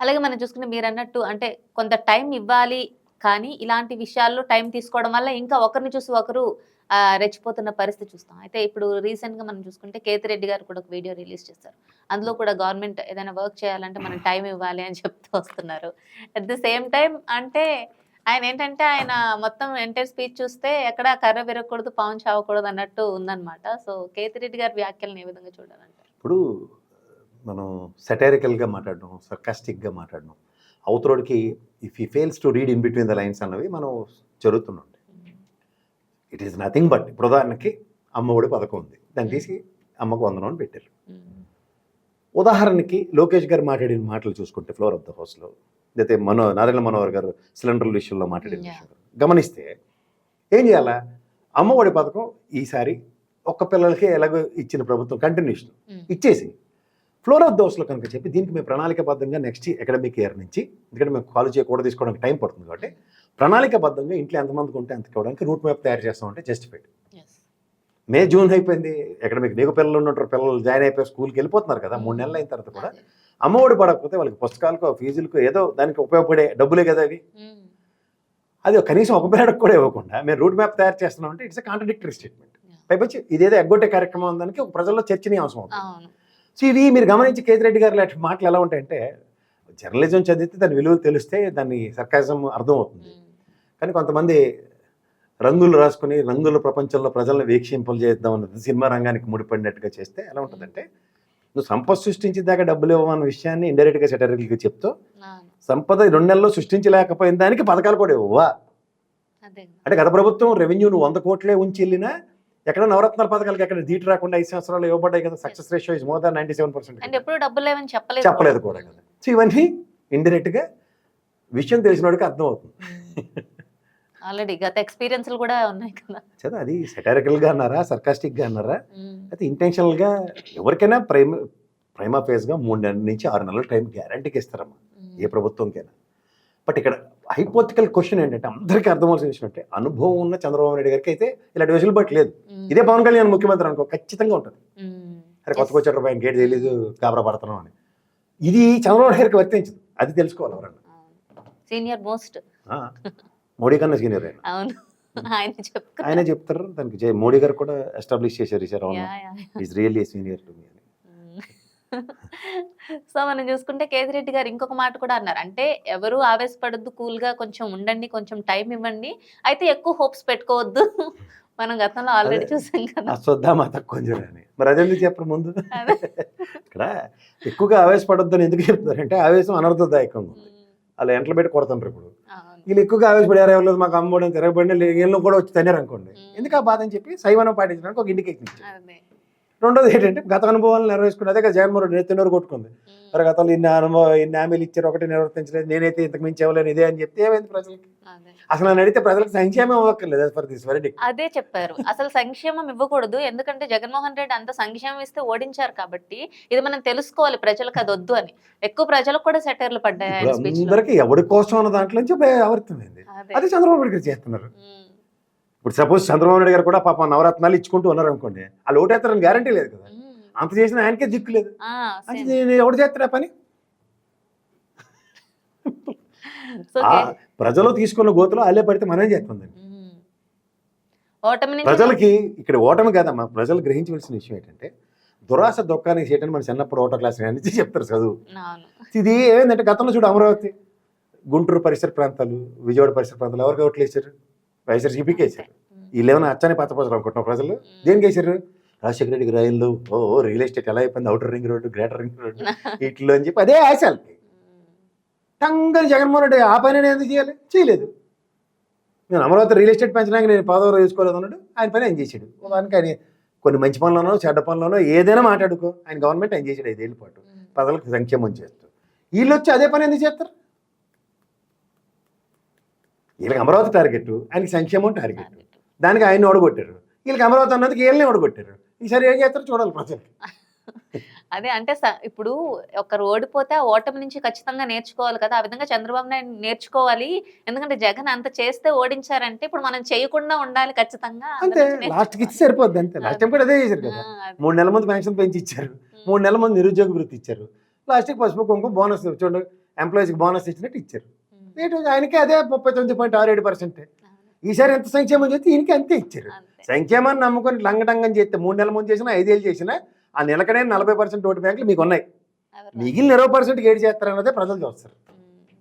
అలాగే మనం చూసుకుంటే మీరు అన్నట్టు అంటే కొంత టైం ఇవ్వాలి కానీ ఇలాంటి విషయాల్లో టైం తీసుకోవడం వల్ల ఇంకా ఒకరిని చూసి ఒకరు రెచ్చిపోతున్న పరిస్థితి చూస్తాం. అయితే ఇప్పుడు రీసెంట్గా మనం చూసుకుంటే కేతిరెడ్డి గారు కూడా ఒక వీడియో రిలీజ్ చేశారు. అందులో కూడా గవర్నమెంట్ ఏదైనా వర్క్ చేయాలంటే మనం టైం ఇవ్వాలి అని చెప్తూ వస్తున్నారు. అట్ ది సేమ్ టైం అంటే ఆయన ఏంటంటే ఆయన మొత్తం ఎంటైర్ స్పీచ్ చూస్తే ఎక్కడ కర్ర విరగకూడదు పవన్ చావకూడదు అన్నట్టు ఉందన్నమాట. సో కేతిరెడ్డి గారి వ్యాఖ్యలను ఏ విధంగా చూడాలంటారు? ఇప్పుడు మనం సెటైరికల్గా మాట్లాడడం సర్కాస్టిక్గా మాట్లాడడం అవతరోడికి if he fails to read in between the lines అన్నవి మనం జరుగుతున్నాం ఇట్ ఈస్ నథింగ్ బట్ ఇప్పుడు ఉదాహరణకి అమ్మఒడి పథకం ఉంది. దాన్ని తీసి అమ్మకు వందనం అని పెట్టారు. ఉదాహరణకి లోకేష్ గారు మాట్లాడిన మాటలు చూసుకుంటే ఫ్లోర్ ఆఫ్ ద హౌస్లో లేకపోతే మనో నారాయణ మనోహర్ గారు సిలిండర్ల విషయంలో మాట్లాడిన. విషయం గమనిస్తే ఏం చేయాలా? అమ్మఒడి పథకం ఈసారి ఒక్క పిల్లలకి ఎలాగో ఇచ్చిన ప్రభుత్వం కంటిన్యూషన్ ఇచ్చేసి ఫ్లోర్ ఆఫ్ దోస్లో కనుక చెప్పి దీనికి మేము ప్రణాళికబద్ధంగా నెక్స్ట్ అకాడమిక్ ఇయర్ నుంచి ఎందుకంటే మేము కాలేజ్ కూడా తీసుకోవడానికి టైం పడుతుంది కాబట్టి ప్రణాళికబద్ధంగా ఇంట్లో ఎంతమందికి ఉంటే అంత ఇవ్వడానికి రూట్ మ్యాప్ తయారు చేస్తామంటే జస్టిఫైడ్ మే జూన్ అయిపోయింది. అకాడమిక్ నీకు పిల్లలు ఉన్నట్టు పిల్లలు జాయిన్ అయిపోయి స్కూల్కి వెళ్ళిపోతున్నారు కదా మూడు నెలలు అయిన తర్వాత కూడా అమ్మఒడి పడకపోతే వాళ్ళకి పుస్తకాలకు ఫీజులకు ఏదో దానికి ఉపయోగపడే డబ్బులే కదా అవి. అది కనీసం ఒక పిల్లడికి కూడా ఇవ్వకుండా మేము రూట్ మ్యాప్ తయారు చేస్తున్నాం అంటే ఇట్స్ కాంట్రడిక్టరీ స్టేట్మెంట్ పైపచ్చి ఇదేదో ఎగ్గొట్టే కార్యక్రమం ఉందానికి ఒక ప్రజల్లో చర్చనీయాంశం అవుతుంది. సో ఇవి మీరు గమనించి కేతిరెడ్డి గారు లాంటి మాటలు ఎలా ఉంటాయంటే జర్నలిజం చదివితే దాని విలువలు తెలిస్తే దాన్ని సర్కాజం అర్థమవుతుంది. కానీ కొంతమంది రంగులు రాసుకుని రంగుల ప్రపంచంలో ప్రజలను వీక్షింపలు చేద్దాం అన్నది సినిమా రంగానికి ముడిపడినట్టుగా చేస్తే ఎలా ఉంటుందంటే నువ్వు సంపద సృష్టించిన దాకా డబ్బులు ఇవ్వమన్న విషయాన్ని ఇండైరెక్ట్గా సెటరీగా చెప్తూ సంపద రెండు నెలల్లో సృష్టించలేకపోయిన దానికి పథకాలు కూడా ఇవ్వవా? అంటే గత ప్రభుత్వం రెవెన్యూను వంద కోట్లే ఉంచి వెళ్ళినా ఎక్కడ నవరత్నాల పథకాలకి ఎక్కడ దీటు రాకుండా ఐదు సంవత్సరాలు ఇవ్వబడ్డాయి కదా. Success ratio is more than ninety seven percent and ఎప్పుడు డబ్బులు లేవని చెప్పలేదు చెప్పలేదు కూడా. కదా. సో ఇవన్నీ ఇండైరెక్ట్గా విషయం తెలిసినోడికి అర్థమవుతుంది ఆల్రెడీ గత ఎక్స్పీరియన్స్లు కూడా ఉన్నాయి కదా. చదా అది సెటారికల్గా అన్నారా సర్కాస్టిక్గా అన్నారా? ఉమ్. అయితే ఇంటెన్షనల్గా ఎవరికైనా ప్రైమ్ ప్రైమా ఫేజ్గా మూడు నెలల నుంచి ఆరు నెలల టైం గ్యారంటీకి ఇస్తారమ్మా. ఉమ్. ఏ ప్రభుత్వంకైనా. బట్ ఇక్కడ హైపోతికల్ క్వశ్చన్ ఏంటంటే అందరికీ అర్థమవలసిన విషయం అంటే అనుభవం ఉన్న చంద్రబాబు నాయుడు గారికి అయితే ఇలాంటి వెసులుబాటు లేదు. ఇదే పవన్ కళ్యాణ్ ముఖ్యమంత్రి అనుకో ఖచ్చితంగా ఉంటుంది. అరే కొత్తగా వచ్చాడు ఆయన గేట్ తెలియదు కాబరా పడుతున్నాం అని. ఇది చంద్రబాబు నాయుడు గారికి వర్తించదు. అది తెలుసుకోవాలి ఎవరన్నా. సీనియర్ మోస్ట్ మోడీ కన్నా సీనియర్ ఆయన. అవును. ఆయన చెప్తారు. దానికి మోడీ గారు కూడా ఎస్టాబ్లిష్ చేశారు సార్ అవును. Is really senior to me అని. సో మనం చూసుకుంటే కేతిరెడ్డి గారు ఇంకొక మాట కూడా అన్నారు అంటే ఎవరు ఆవేశపడద్దు కూల్గా కొంచెం ఉండండి కొంచెం టైం ఇవ్వండి అయితే ఎక్కువ హోప్స్ పెట్టుకోవద్దు మనం గతంలో ఆల్రెడీ. చూసాం కదా అశ్వత్థామ తక్కువ అని మరి అదెందుకు చెప్పరు ముందు. ఇక్కడ ఎక్కువగా ఆవేశపడొద్దని ఎందుకు చెప్తారంటే ఆవేశం అనర్థదాయకంగా ఉంది అలా ఎంటలు పెట్టి కొడుతుంటారు ఇప్పుడు. వీళ్ళు ఎక్కువగా ఆవేశపడారు ఎవరు మాకు అమ్మడం తిరగబడి ఏళ్ళు కూడా వచ్చి తన్నారు అనుకోండి. ఎందుకు ఆ బాధ అని చెప్పి శైవనం పాటించడానికి ఒక ఇండికేషన్ ఇచ్చారు. రెండోది ఏంటంటే గత అనుభవాలు నెరవేర్చుకుని అదే కదా జగన్మోహన్ రెడ్డి నెత్తినోరు కొట్టుకుంది. మరి గతంలో ఇన్ని అనుభవం ఇన్ని హామీలు ఇచ్చారు ఒకటి నిర్వర్తించలేదు నేనైతే ఇంతకు మించి ఇవ్వలేను ఇదే అని చెప్తే ఏమైంది ప్రజలకి అదే. అసలు నన్ను అడిగితే ప్రజలకు సంక్షేమం ఇవ్వక్కర్లేదు ఫర్ దిస్ వెరీ అదే చెప్పారు అసలు సంక్షేమం ఇవ్వకూడదు ఎందుకంటే జగన్మోహన్ రెడ్డి అంత సంక్షేమం ఇస్తే ఓడించారు కాబట్టి ఇది మనం తెలుసుకోవాలి ప్రజలకు అది వద్దు అని ఎక్కువ ప్రజలకు కూడా సెటర్లు పడ్డాయి. అందరికీ ఎవరి కోసం అన్న దాంట్లో నుంచి ఆవర్తమైంది అదే. చంద్రబాబు గారు చేస్తున్నారు. ఇప్పుడు సపోజ్ చంద్రబాబు నాయుడు గారు కూడా పాప నవరత్నాలు ఇచ్చుకుంటూ ఉన్నారు అనుకోండి వాళ్ళు ఓటేస్తారని గ్యారంటీ లేదు కదా. అంత చేసిన ఆయనకే దిక్కు లేదు. ఎవడు చేస్తారా పని? ప్రజలు తీసుకున్న గోతులో అల్లే పడితే మనమే చేస్తుందండి ప్రజలకి ఇక్కడ ఓటమి కాదమ్మా ప్రజలు గ్రహించవలసిన విషయం ఏంటంటే దురాశ దుఃఖానికి చేయటం మన చిన్నప్పుడు ఓటో క్లాస్ నుంచి చెప్తారు చదువు. ఇది ఏంటంటే గతంలో చూడు అమరావతి గుంటూరు పరిసర ప్రాంతాలు విజయవాడ పరిసర ప్రాంతాలు ఎవరికి ఓట్లు వేసారు వైఎస్ఆర్సీపీకి ఏమైనా అచ్చని పచ్చపోసలు అనుకుంటున్నాం ప్రజలు. దేనికి వేసారు రాజశేఖర రెడ్డికి రైళ్ళు ఓ రియల్ ఎస్టేట్ ఎలా అయిపోయింది? Outer ring road greater ring road. ఇట్లో అని చెప్పి అదే ఆశాలు. టంగని జగన్మోహన్ రెడ్డి ఆ పని ఎందుకు చేయాలి? చేయలేదు. నేను అమరావతి రియల్ ఎస్టేట్ పెంచడానికి నేను పదవి తీసుకోలేదు అన్నాడు. ఆయన పని ఆయన చేశాడు. దానికి ఆయన కొన్ని మంచి పనులను చెడ్డ పనులను ఏదైనా మాట్లాడుకో. ఆయన గవర్నమెంట్ ఆయన చేశాడు ఐదేళ్ళ పాటు. ప్రజలకు సంక్షేమం చేస్తూ. వీళ్ళు వచ్చి అదే పని ఎందుకు చేస్తారు? వీళ్ళకి అమరావతి టార్గెట్ ఆయనకి సంక్షేమం టార్గెట్ దానికి ఆయన ఓడగొట్టారు. వీళ్ళకి అమరావతి అన్నది వీళ్ళని ఓడగొట్టారు. ఈసారి ఏం చేస్తారో చూడాలి ప్రజలకి అదే అంటే ఇప్పుడు ఒకరు ఓడిపోతే ఆ ఓటమి నుంచి ఖచ్చితంగా నేర్చుకోవాలి కదా. ఆ విధంగా చంద్రబాబు నాయుడు నేర్చుకోవాలి. ఎందుకంటే జగన్ అంత చేస్తే ఓడించారంటే ఇప్పుడు మనం చేయకుండా ఉండాలి ఖచ్చితంగా. అంతే. లాస్ట్కి ఇచ్చి సరిపోద్ది అంతే. లాస్ట్ టైం కూడా అదే చేశారు కదా. మూడు నెలల మంది పెన్షన్ పెంచి ఇచ్చారు మూడు నెలల మంది నిరుద్యోగ వృత్తి ఇచ్చారు. లాస్ట్కి పసుపు కుంకుమ బోనస్ చూడండి ఎంప్లాయీస్కి బోనస్ ఇచ్చినట్టు ఇచ్చారు. ఆయనకి అదే ముప్పై తొమ్మిది పాయింట్ ఆరు ఏడు పర్సెంట్. ఈసారి ఎంత సంక్షేమం చేస్తే ఈయనకి అంతే ఇచ్చారు సంక్షేమాన్ని నమ్ముకొని లంగటంగం చేస్తే మూడు నెలల ముందు చేసినా ఐదేళ్ళు చేసినా ఆ నెలకనే నలభై పర్సెంట్ ఓటు బ్యాంకులు మీకు ఉన్నాయి? మిగిలిన ఇరవై పర్సెంట్ ఏడు చేస్తారన్నదే ప్రజలు చూస్తారు.